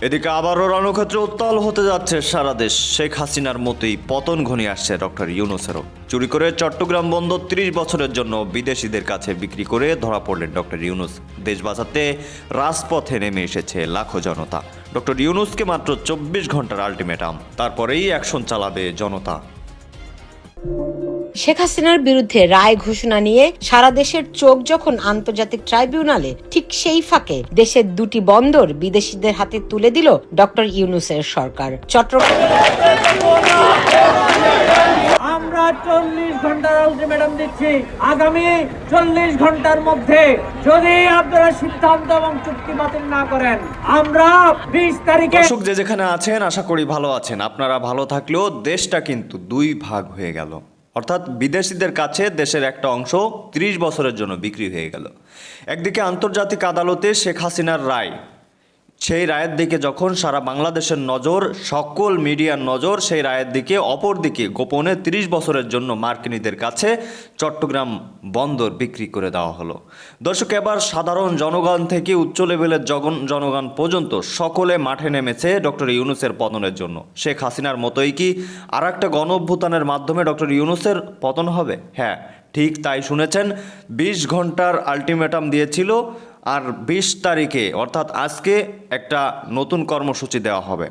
এদিকে আবারও রণক্ষেত্রে উত্তাল হতে যাচ্ছে সারা দেশ। শেখ হাসিনার মতোই পতন ঘনিয়ে আসছে ডক্টর ইউনুসেরও। চুরি করে চট্টগ্রাম বন্দর ত্রিশ বছরের জন্য বিদেশিদের কাছে বিক্রি করে ধরা পড়লেন ডক্টর ইউনুস। দেশ বাঁচাতে রাজপথে নেমে এসেছে লাখো জনতা। ডক্টর ইউনুসকে মাত্র চব্বিশ ঘণ্টার আলটিমেটাম। তারপরেই অ্যাকশন চালাবে জনতা। শেখ হাসিনার বিরুদ্ধে রায় ঘোষণা নিয়ে সারা দেশের চোখ যখন আন্তর্জাতিক ট্রাইব্যুনালে ঠিক সেই ফাঁকে দেশের দুটি বন্দর বিদেশিদের হাতে তুলে দিল ডক্টর ইউনুসের সরকার। চট্টগ্রাম আমরা চল্লিশ ঘণ্টার আলটিমেটাম দিচ্ছি। আগামী চল্লিশ ঘণ্টার মধ্যে যদি আপনারা সিদ্ধান্ত এবং চুক্তি বাতিল না করেন আমরা বিশ তারিখে দর্শক যে যেখানে আছেন আশা করি ভালো আছেন। আপনারা ভালো থাকলেও দেশটা কিন্তু দুই ভাগ হয়ে গেল। অর্থাৎ বিদেশিদের কাছে দেশের একটা অংশ ত্রিশ বছরের জন্য বিক্রি হয়ে গেল। একদিকে আন্তর্জাতিক আদালতে শেখ হাসিনার রায় সেই রায়ের দিকে যখন সারা বাংলাদেশের নজর, সকল মিডিয়ার নজর সেই রায়ের দিকে, অপরদিকে গোপনে ত্রিশ বছরের জন্য মার্কিনীদের কাছে চট্টগ্রাম বন্দর বিক্রি করে দেওয়া হলো। দর্শক, এবার সাধারণ জনগণ থেকে উচ্চ লেভেলের জগন, জনগণ পর্যন্ত সকলে মাঠে নেমেছে ডক্টর ইউনুসের পতনের জন্য। শেখ হাসিনার মতোই কি আর একটা গণ মাধ্যমে ডক্টর ইউনুসের পতন হবে? হ্যাঁ ঠিক তাই শুনেছেন, বিশ ঘণ্টার আলটিমেটাম দিয়েছিল আর বিশ তারিখে, অর্থাৎ আজকে একটা নতুন কর্মসূচি দেওয়া হবে।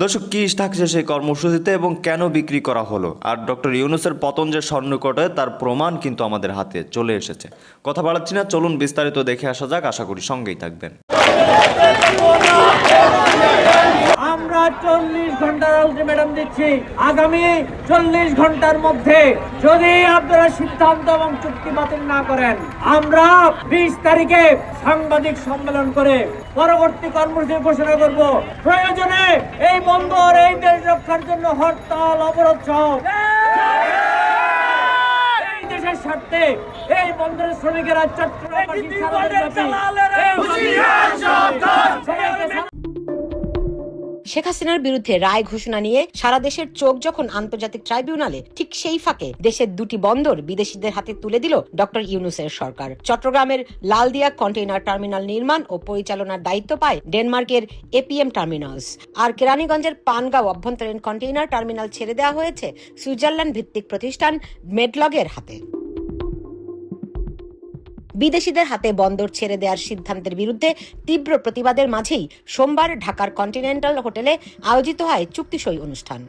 দর্শক, কী থাকছে সেই কর্মসূচিতে এবং কেন বিক্রি করা হলো? আর ডক্টর ইউনুসের পতন যে সন্নিকটে তার প্রমাণ কিন্তু আমাদের হাতে চলে এসেছে। কথা বাড়াচ্ছি না, চলুন বিস্তারিত দেখে আসা যাক, আশা করি সঙ্গেই থাকবেন। আমরা চল্লিশ ঘণ্টার আলটিমেটাম দিচ্ছি। আগামী চল্লিশ ঘণ্টার মধ্যে যদি আপনারা সিদ্ধান্ত এবং চুক্তি বাতিল না করেন আমরা বিশ তারিখে সাংবাদিক সম্মেলন করে পরবর্তী কর্মসূচি ঘোষণা করব। প্রয়োজনে এই বন্দর এই দেশ রক্ষার জন্য হরতাল অবরোধ সহ এই দেশের স্বার্থে এই বন্দরের শ্রমিকেরা এই শেখ হাসিনার বিরুদ্ধে রায় ঘোষণা নিয়ে সারা দেশের চোখ যখন আন্তর্জাতিক ট্রাইব্যুনালে, ঠিক সেই ফাঁকে দেশের দুটি বন্দর বিদেশিদের হাতে তুলে দিল ডক্টর ইউনুসের সরকার। চট্টগ্রামের লালদিয়া কন্টেইনার টার্মিনাল নির্মাণ ও পরিচালনার দায়িত্ব পায় ডেনমার্কের এপিএম টার্মিনালস। আর কেরানীগঞ্জের পানগাঁও অভ্যন্তরীণ কন্টেইনার টার্মিনাল ছেড়ে দেওয়া হয়েছে সুইজারল্যান্ড ভিত্তিক প্রতিষ্ঠান মেডলগের হাতে। বিদেশিদের হাতে বন্দর ছেড়ে দেওয়ার সিদ্ধান্তের বিরুদ্ধে তীব্র প্রতিবাদের মাঝেই সোমবার ঢাকার কন্টিনেন্টাল হোটেলে আয়োজিত হয় চুক্তি সই অনুষ্ঠান।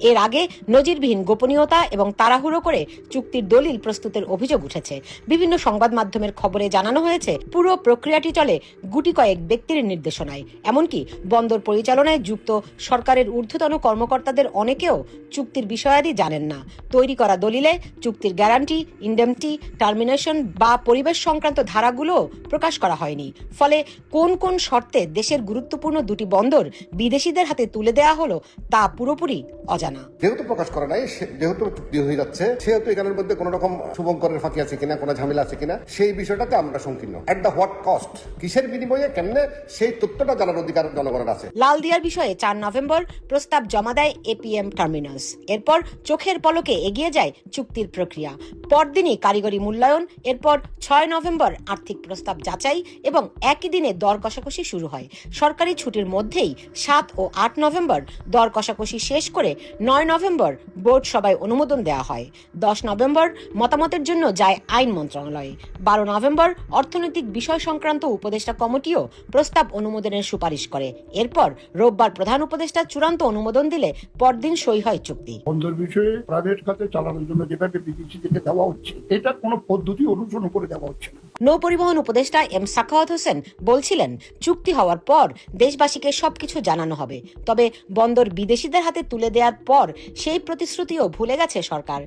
এর আগে নজিরবিহীন গোপনীয়তা এবং তাড়াহুড়ো করে চুক্তির দলিল প্রস্তুতের অভিযোগ উঠেছে। বিভিন্ন সংবাদ মাধ্যমের খবরে জানানো হয়েছে, পুরো প্রক্রিয়াটি চলে গুটি কয়েক ব্যক্তির নির্দেশনায়। এমনকি বন্দর পরিচালনায় যুক্ত সরকারের ঊর্ধ্বতন কর্মকর্তাদের অনেকেও চুক্তির বিষয়াদি জানেন না। তৈরি করা দলিলে চুক্তির গ্যারান্টি, ইন্ডেমটি, টার্মিনেশন বা পরিবেশ সংক্রান্ত ধারাগুলো প্রকাশ করা হয়নি। ফলে কোন কোন শর্তে দেশের গুরুত্বপূর্ণ দুটি বন্দর বিদেশিদের হাতে তুলে দেওয়া হলো তা পুরোপুরি অজানা। যেহেতু প্রকাশ করা নাই যেহেতু চুক্তি হয়ে যাচ্ছে সেহেতু এখানের মধ্যে কোনো রকম শুভঙ্করের ফাঁকি আছে কিনা কোনো ঝামেলা আছে কিনা সেই বিষয়টাতে আমরা সংকীর্ণ। এট দ্য হোয়াট কস্ট কিসের বিনিময়ে কেমনে সেই তথ্যটা জানার অধিকার জনগণের আছে। লালদিয়ার বিষয়ে চার নভেম্বর প্রস্তাব জমা দেয় এপিএম টার্মিনালস। এরপর চোখের পলকে এগিয়ে যায় চুক্তির প্রক্রিয়া। পরদিনই কারিগরি মূল্যায়ন এরপর ছয় নভেম্বর আর্থিক প্রস্তাব যাচাই এবং একই দিনে দর কষাকষি শুরু হয়। সরকারি ছুটির মধ্যেই সাত ও আট নভেম্বর দর কষাকষি শেষ করে নয় নভেম্বর বোর্ড সভায় অনুমোদন দেওয়া হয়। দশ নভেম্বর মতামতের জন্য যায় আইন মন্ত্রণালয়ে। বারো নভেম্বর অর্থনৈতিক বিষয় সংক্রান্ত উপদেষ্টা কমিটিও প্রস্তাব অনুমোদনের সুপারিশ করে। এরপর রোববার প্রধান উপদেষ্টা চূড়ান্ত অনুমোদন দিলে পরদিন সই হয় চুক্তি। বিষয়ে প্রাইভেট খাতে চালানোর জন্য যেভাবে বিদেশিদেরকে দেওয়া হচ্ছে এটা কোনো পদ্ধতি অনুসরণ করে দেওয়া হচ্ছে না। নৌ পরিবহন উপদেষ্টা এম সাখাওয়াত হোসেন বলছিলেন চুক্তি হওয়ার পর দেশবাসীকে সবকিছু জানানো হবে। তবে বন্দর বিদেশিদের হাতে তুলে দেওয়ার পর সেই প্রতিশ্রুতিও ভুলে গেছে সরকার।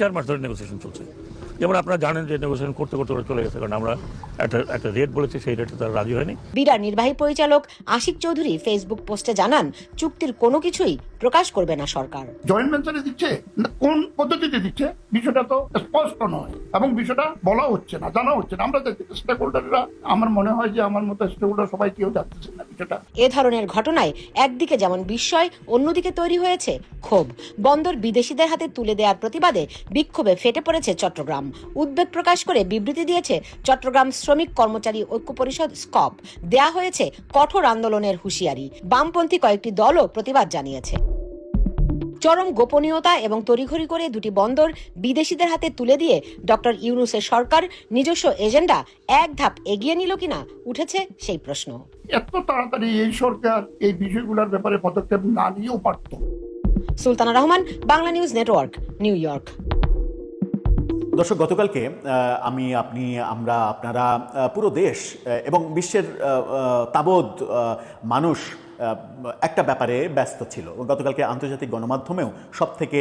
চার মাস ধরে নেগোসিয়েশন চলছে। যেমন আপনারা জানেন যে নেগোসিয়েশন করতে করতে ওরা চলে গেছে কারণ আমরা একটা একটা রেট বলেছি সেই রেটে তারা রাজি হয়নি। বিডা নির্বাহী পরিচালক আশিক চৌধুরী ফেসবুক পোস্টে জানান চুক্তির কোনো কিছুই প্রকাশ করবে না সরকার। জয়েন্ট ভেঞ্চারে দিচ্ছে? না কোন পদ্ধতিতে দিচ্ছে? বিষয়টা তো স্পষ্ট নয় এবং বিষয়টা বলা হচ্ছে না জানা হচ্ছে না। আমরা স্টেক হোল্ডাররা আমার মনে হয় যে আমার মতো স্টেক হোল্ডার সবাই কেউ জানতেছেন না বিষয়টা। এ ধরনের ঘটনায় একদিকে যেমন বিস্ময় অন্যদিকে তৈরি হয়েছে ক্ষোভ। বন্দর বিদেশিদের হাতে তুলে দেওয়ার প্রতিবাদে বিক্ষোভে ফেটে পড়েছে চট্টগ্রাম। উদ্বেগ প্রকাশ করে বিবৃতি দিয়েছে চট্টগ্রাম শ্রমিক কর্মচারী ঐক্য পরিষদ স্কপ। দেয়া হয়েছে কঠোর আন্দোলনের হুঁশিয়ারি। বামপন্থী কয়েকটি দলও প্রতিবাদ জানিয়েছে। চরম গোপনীয়তা এবং তড়িঘড়ি করে দুটি বন্দর বিদেশিদের হাতে তুলে দিয়ে ডক্টর ইউনুসের সরকার নিজস্ব এজেন্ডা এক ধাপ এগিয়ে নিল কিনা উঠেছে সেই প্রশ্ন। এত তাড়াতাড়ি এই সরকার এই বিষয়গুলোর ব্যাপারে পদক্ষেপ না নিয়েও পারত। Sultana Rahman Bangla news network New York. দর্শক গতকালকে আমি আপনি আমরা আপনারা পুরো দেশ এবং বিশ্বের তাবৎ মানুষ একটা ব্যাপারে ব্যস্ত ছিল। গতকালকে আন্তর্জাতিক গণমাধ্যমেও সব থেকে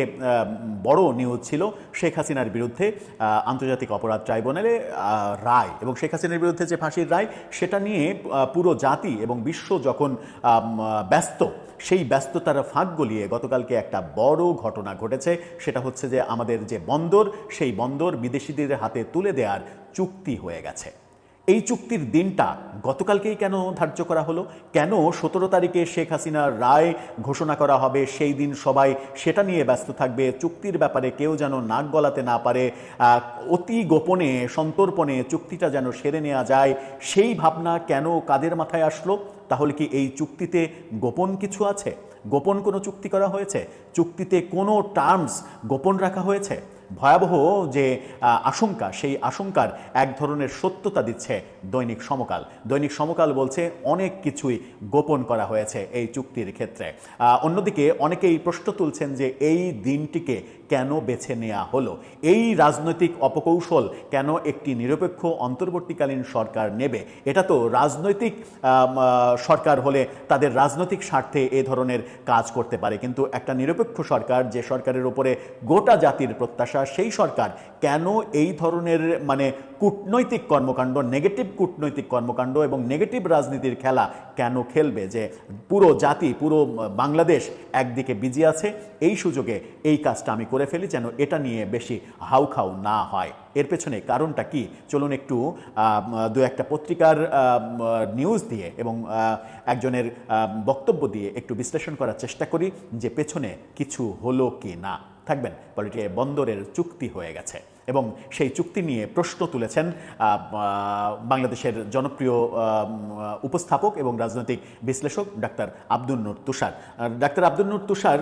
বড় নিউজ ছিল শেখ হাসিনার বিরুদ্ধে আন্তর্জাতিক অপরাধ ট্রাইব্যুনালে রায় এবং শেখ হাসিনার বিরুদ্ধে যে ফাঁসির রায়, সেটা নিয়ে পুরো জাতি এবং বিশ্ব যখন ব্যস্ত, সেই ব্যস্ততার ফাঁক গলিয়ে গতকালকে একটা বড় ঘটনা ঘটেছে। সেটা হচ্ছে যে আমাদের যে বন্দর, সেই বন্দর বিদেশিদের হাতে তুলে দেওয়ার চুক্তি হয়ে গেছে। এই চুক্তির দিনটা গতকালকেই কেন ধার্য করা হলো? কেন সতেরো তারিখে শেখ হাসিনার রায় ঘোষণা করা হবে? সেই দিন সবাই সেটা নিয়ে ব্যস্ত থাকবে। চুক্তির ব্যাপারে কেউ যেন নাক গলাতে না পারে। অতি গোপনে, সন্তর্পণে চুক্তিটা যেন সেরে নেওয়া যায়, সেই ভাবনা কেন কাদের মাথায় আসলো? তাহলে কি এই চুক্তিতে গোপন কিছু আছে? গোপন কোনো চুক্তি করা হয়েছে? চুক্তিতে কোনো টার্মস গোপন রাখা হয়েছে? ভয়াবহ যে আশঙ্কা, সেই আশঙ্কার এক ধরনের সত্যতা দিচ্ছে দৈনিক সমকাল। দৈনিক সমকাল বলছে অনেক কিছুই গোপন করা হয়েছে এই চুক্তির ক্ষেত্রে। অন্যদিকে অনেকেই প্রশ্ন তুলছেন যে এই দিনটিকে কেন বেছে নেওয়া হলো? এই রাজনৈতিক অপকৌশল কেন একটি নিরপেক্ষ অন্তর্বর্তীকালীন সরকার নেবে? এটা তো রাজনৈতিক সরকার হলে তাদের রাজনৈতিক স্বার্থে এ ধরনের কাজ করতে পারে। কিন্তু একটা নিরপেক্ষ সরকার যে সরকারের উপরে গোটা জাতির প্রত্যাশা সেই সরকার কেন এই ধরনের মানে কূটনৈতিক কর্মকাণ্ড নেগেটিভ কূটনৈতিক কর্মকাণ্ড এবং নেগেটিভ রাজনীতির খেলা কেন খেলবে যে পুরো জাতি, পুরো বাংলাদেশ একদিকে বিজি আছে? এই সুযোগে এই কাজটা আমি করে ফেলি যেন এটা নিয়ে বেশি হাউখাউ না হয়। এর পেছনে কারণটা কি? চলুন একটু দু একটা পত্রিকার নিউজ দিয়ে এবং একজনের বক্তব্য দিয়ে একটু বিশ্লেষণ করার চেষ্টা করি যে পেছনে কিছু হলো কি না। থাকবেন। পলিটিকে বন্দরের চুক্তি হয়ে গেছে এবং সেই চুক্তি নিয়ে প্রশ্ন তুলেছেন বাংলাদেশের জনপ্রিয় উপস্থাপক এবং রাজনৈতিক বিশ্লেষক ডাক্তার আব্দুল নূর তুষার। ডাক্তার আব্দুল নূর তুষার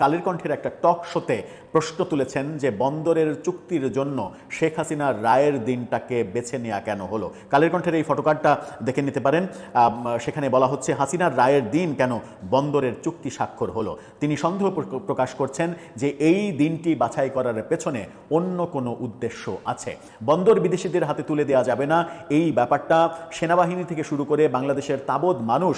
কালের কণ্ঠের একটা টক শোতে প্রশ্ন তুলেছেন যে বন্দরের চুক্তির জন্য শেখ হাসিনার রায়ের দিনটাকে বেছে নেওয়া কেন হলো? কালের কণ্ঠের এই ফটোকার্ডটা দেখে নিতে পারেন। সেখানে বলা হচ্ছে, হাসিনার রায়ের দিন কেন বন্দরের চুক্তি স্বাক্ষর হলো? তিনি সন্দেহ প্র- প্রকাশ করছেন যে এই দিনটি বাছাই করার পেছনে অন্য কোনো উদ্দেশ্য আছে। বন্দর বিদেশিদের হাতে তুলে দেওয়া যাবে না। এই ব্যাপারটা সেনাবাহিনী থেকে শুরু করে বাংলাদেশের তাবৎ মানুষ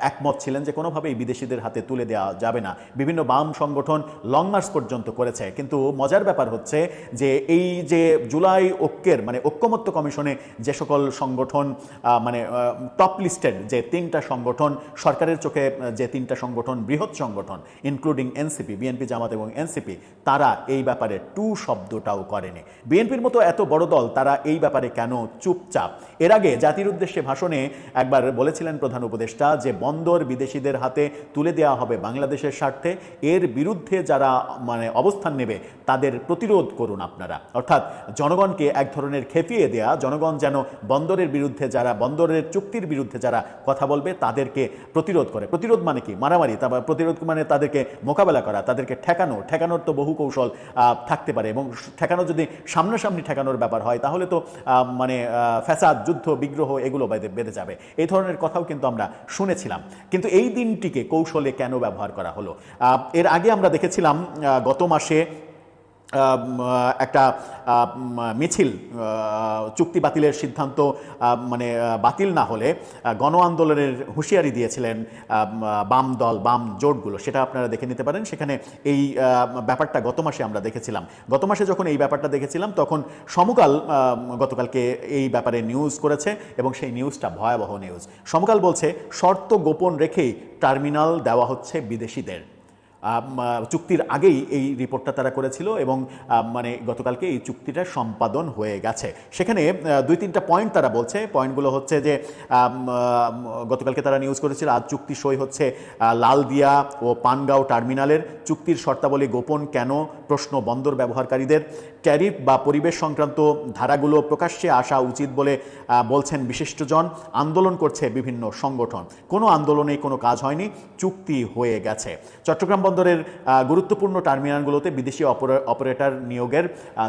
একমত ছিলেন যে কোনোভাবেই বিদেশিদের হাতে তুলে দেওয়া যাবে না। বিভিন্ন বাম সংগঠন লং মার্চ পর্যন্ত করেছে। কিন্তু মজার ব্যাপার হচ্ছে যে এই যে জুলাই ঐক্যের মানে ঐক্যমত্য কমিশনে যে সকল সংগঠন মানে টপ লিস্টেড যে তিনটা সংগঠন, সরকারের চোখে যে তিনটা সংগঠন, বৃহৎ সংগঠন ইনক্লুডিং এনসিপি বিএনপি জামাত এবং এনসিপি তারা এই ব্যাপারে টু শব্দটাও করেনি। বিএনপির মতো এত বড় দল তারা এই ব্যাপারে কেন চুপচাপ? এর আগে জাতির উদ্দেশ্যে ভাষণে একবার বলেছিলেন প্রধান উপদেষ্টা যে বন্দর বিদেশিদের হাতে তুলে দেওয়া হবে বাংলাদেশের স্বার্থে। এর বিরুদ্ধে যারা মানে অবস্থান নেবে তাদের প্রতিরোধ করুন আপনারা। অর্থাৎ জনগণকে এক ধরনের খেপিয়ে দেয়া জনগণ যেন বন্দরের বিরুদ্ধে যারা বন্দরের চুক্তির বিরুদ্ধে যারা কথা বলবে তাদেরকে প্রতিরোধ করে। প্রতিরোধ মানে কি? মারামারি। তারপর প্রতিরোধ মানে তাদেরকে মোকাবেলা করা তাদেরকে ঠেকানো। ঠেকানোর তো বহু কৌশল থাকতে পারে এবং ঠেকানো যদি সামনাসামনি ঠেকানোর ব্যাপার হয় তাহলে তো মানে ফ্যাসাদ যুদ্ধ বিগ্রহ এগুলো বেঁধে যাবে। এই ধরনের কথাও কিন্তু আমরা শুনেছিলাম। কিন্তু এই দিনটিকে কৌশলে কেন ব্যবহার করা হলো? এর আগে আমরা দেখেছিলাম আহ, গত মাসে একটা মিছিল চুক্তি বাতিলের সিদ্ধান্ত মানে বাতিল না হলে গণ আন্দোলনের হুঁশিয়ারি দিয়েছিলেন বাম দল, বাম জোটগুলো। সেটা আপনারা দেখে নিতে পারেন। সেখানে এই ব্যাপারটা গত মাসে আমরা দেখেছিলাম। গত মাসে যখন এই ব্যাপারটা দেখেছিলাম, তখন সমকাল গতকালকে এই ব্যাপারে নিউজ করেছে এবং সেই নিউজটা ভয়াবহ নিউজ সমকাল বলছে, শর্ত গোপন রেখেই টার্মিনাল দেওয়া হচ্ছে বিদেশিদের। চুক্তির আগেই এই রিপোর্টটা তারা করেছিল এবং মানে গতকালকে এই চুক্তিটা সম্পাদন হয়ে গেছে। সেখানে দুই তিনটা পয়েন্ট তারা বলছে। পয়েন্টগুলো হচ্ছে যে গতকালকে তারা নিউজ করেছিল, আজ চুক্তি সই হচ্ছে লালদিয়া ও পানগাঁও টার্মিনালের চুক্তির শর্তাবলী গোপন কেন? প্রশ্ন বন্দর ব্যবহারকারীদের। ট্যারিফ বা পরিবেশ সংক্রান্ত ধারাগুলো প্রকাশ্যে আসা উচিত বলে বলছেন বিশিষ্টজন। আন্দোলন করছে বিভিন্ন সংগঠন। কোনো আন্দোলনে কোনো কাজ হয়নি, চুক্তি হয়ে গেছে। চট্টগ্রাম বন্দরের গুরুত্বপূর্ণ টার্মিনালগুলোতে বিদেশি অপারে- অপারেটর নিয়োগের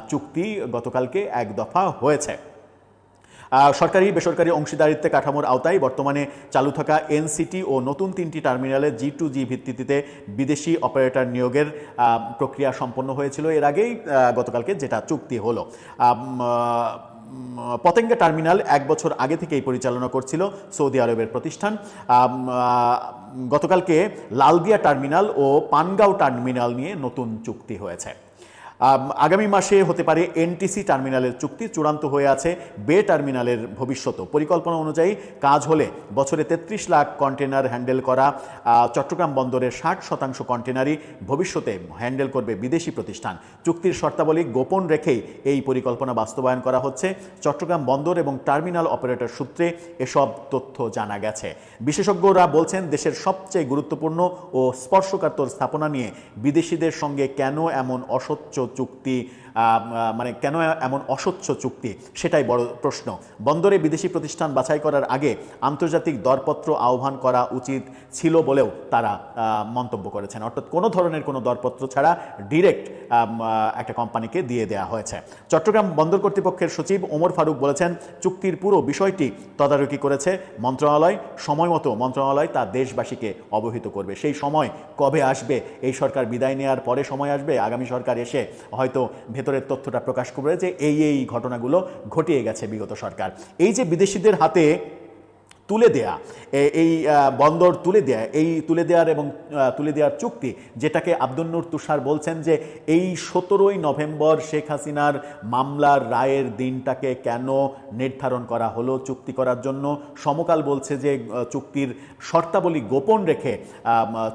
চুক্তি গতকালকে এক দফা হয়েছে। সরকারি বেসরকারি অংশীদারিত্বে কাঠামোর আওতায় বর্তমানে চালু থাকা এনসিটি ও নতুন তিনটি টার্মিনালে জি টু জি ভিত্তিতে বিদেশি অপারেটর নিয়োগের প্রক্রিয়া সম্পন্ন হয়েছিল। এর আগেই গতকালকে যেটা চুক্তি হলো। পতেঙ্গা টার্মিনাল এক বছর আগে থেকেই পরিচালনা করছিল সৌদি আরবের প্রতিষ্ঠান। গতকালকে লালদিয়া টার্মিনাল ও পানগাঁও টার্মিনাল নিয়ে নতুন চুক্তি হয়েছে। আগামী মাসে হতে পারে এনটিসি টার্মিনালের চুক্তি চূড়ান্ত হয়ে আছে বে টার্মিনালের ভবিষ্যৎ পরিকল্পনা অনুযায়ী কাজ হলে বছরে তেত্রিশ লাখ কন্টেনার হ্যান্ডেল করা চট্টগ্রাম বন্দরের ষাট শতাংশ কন্টেনারই ভবিষ্যতে হ্যান্ডেল করবে বিদেশি প্রতিষ্ঠান। চুক্তির শর্তাবলী গোপন রেখেই এই পরিকল্পনা বাস্তবায়ন করা হচ্ছে। চট্টগ্রাম বন্দর এবং টার্মিনাল অপারেটর সূত্রে এসব তথ্য জানা গেছে। বিশেষজ্ঞরা বলছেন, দেশের সবচেয়ে গুরুত্বপূর্ণ ও স্পর্শকাতর স্থাপনা নিয়ে বিদেশিদের সঙ্গে কেন এমন অস্বচ্ছ চুক্তি মানে কেন এমন অস্বচ্ছ চুক্তি? সেটাই বড় প্রশ্ন। বন্দরে বিদেশি প্রতিষ্ঠান বাছাই করার আগে আন্তর্জাতিক দরপত্র আহ্বান করা উচিত ছিল বলেও তারা মন্তব্য করেছেন। অর্থাৎ কোনো ধরনের কোনো দরপত্র ছাড়া ডিরেক্ট একটা কোম্পানিকে দিয়ে দেওয়া হয়েছে। চট্টগ্রাম বন্দর কর্তৃপক্ষের সচিব ওমর ফারুক বলেছেন, চুক্তির পুরো বিষয়টি তদারকি করেছে মন্ত্রণালয়। সময় মতো মন্ত্রণালয় তা দেশবাসীকে অবহিত করবে। সেই সময় কবে আসবে? এই সরকার বিদায় নেওয়ার পরে সময় আসবে? আগামী সরকার এসে হয়তো ভেতরের তথ্যটা প্রকাশ করবে যে এই এই ঘটনাগুলো ঘটিয়ে গেছে বিগত সরকার। এই যে বিদেশিদের হাতে তুলে দেয়া এই বন্দর তুলে দেয়া, এই তুলে দেওয়ার এবং তুলে দেওয়ার চুক্তি, যেটাকে আব্দুল নূর তুষার বলছেন যে এই সতেরোই নভেম্বর শেখ হাসিনার মামলার রায়ের দিনটাকে কেন নির্ধারণ করা হলো চুক্তি করার জন্য, সমকাল বলছে যে চুক্তির শর্তাবলী গোপন রেখে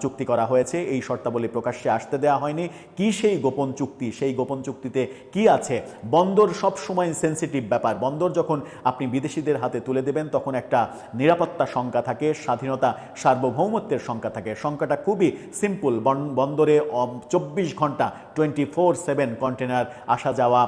চুক্তি করা হয়েছে, এই শর্তাবলী প্রকাশ্যে আসতে দেওয়া হয়নি, কি সেই গোপন চুক্তি, সেই গোপন চুক্তিতে কি আছে? বন্দর সবসময় সেন্সিটিভ ব্যাপার, বন্দর যখন আপনি বিদেশিদের হাতে তুলে দেবেন, তখন একটা নিরাপত্তা শঙ্কা থাকে, স্বাধীনতা সার্বভৌমত্বের শঙ্কা থাকে। শঙ্কাটা খুবই সিম্পল বন্দরে চব্বিশ ঘণ্টা টোয়েন্টি ফোর সেভেন কন্টেনার আসা যাওয়া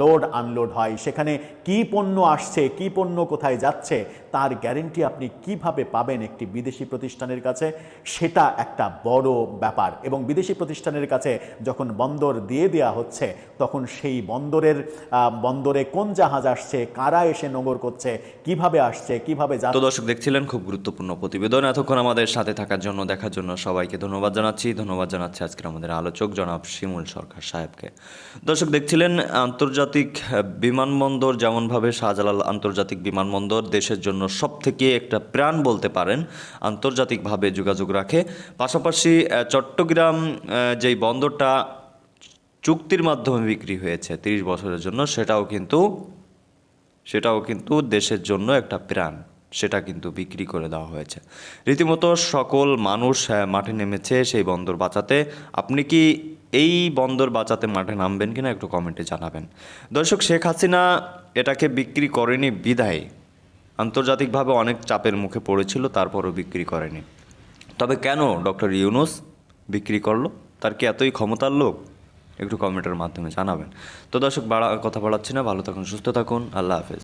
লোড আনলোড হয়। সেখানে কি পণ্য আসছে, কি পণ্য কোথায় যাচ্ছে তার গ্যারেন্টি আপনি কীভাবে পাবেন একটি বিদেশি প্রতিষ্ঠানের কাছে, সেটা একটা বড় ব্যাপার। এবং বিদেশি প্রতিষ্ঠানের কাছে যখন বন্দর দিয়ে দেওয়া হচ্ছে, তখন সেই বন্দরের বন্দরে কোন জাহাজ আসছে, কারা এসে নোঙর করছে, কীভাবে আসছে, কীভাবে তো দর্শক দেখছিলেন, খুব গুরুত্বপূর্ণ প্রতিবেদন। এতক্ষণ আমাদের সাথে থাকার জন্য, দেখার জন্য সবাইকে ধন্যবাদ জানাচ্ছি। ধন্যবাদ জানাচ্ছি আজকের আমাদের আলোচক জনাব শিমুল সরকার সাহেবকে। দর্শক দেখছিলেন, আন্তর্জাতিক বিমানবন্দর যেমনভাবে শাহজালাল আন্তর্জাতিক বিমানবন্দর দেশের জন্য সব থেকে একটা প্রাণ বলতে পারেন, আন্তর্জাতিকভাবে যোগাযোগ রাখে। পাশাপাশি চট্টগ্রাম যেই বন্দরটা চুক্তির মাধ্যমে বিক্রি হয়েছে তিরিশ বছরের জন্য, সেটাও কিন্তু সেটাও কিন্তু দেশের জন্য একটা প্রাণ। সেটা কিন্তু বিক্রি করে দেওয়া হয়েছে। রীতিমতো সকল মানুষ মাঠে নেমেছে সেই বন্দর বাঁচাতে। আপনি কি এই বন্দর বাঁচাতে মাঠে নামবেন কিনা একটু কমেন্টে জানাবেন। দর্শক, শেখ হাসিনা এটাকে বিক্রি করেনি, বিদায়। আন্তর্জাতিকভাবে অনেক চাপের মুখে পড়েছিল, তারপরও বিক্রি করেনি। তবে কেন ডক্টর ইউনুস বিক্রি করল? তার কি এতই ক্ষমতার লোক? একটু কমেন্টের মাধ্যমে জানাবেন। তো দর্শক, বাড়া কথা বাড়াচ্ছি না। ভালো থাকুন, সুস্থ থাকুন। আল্লাহ হাফেজ।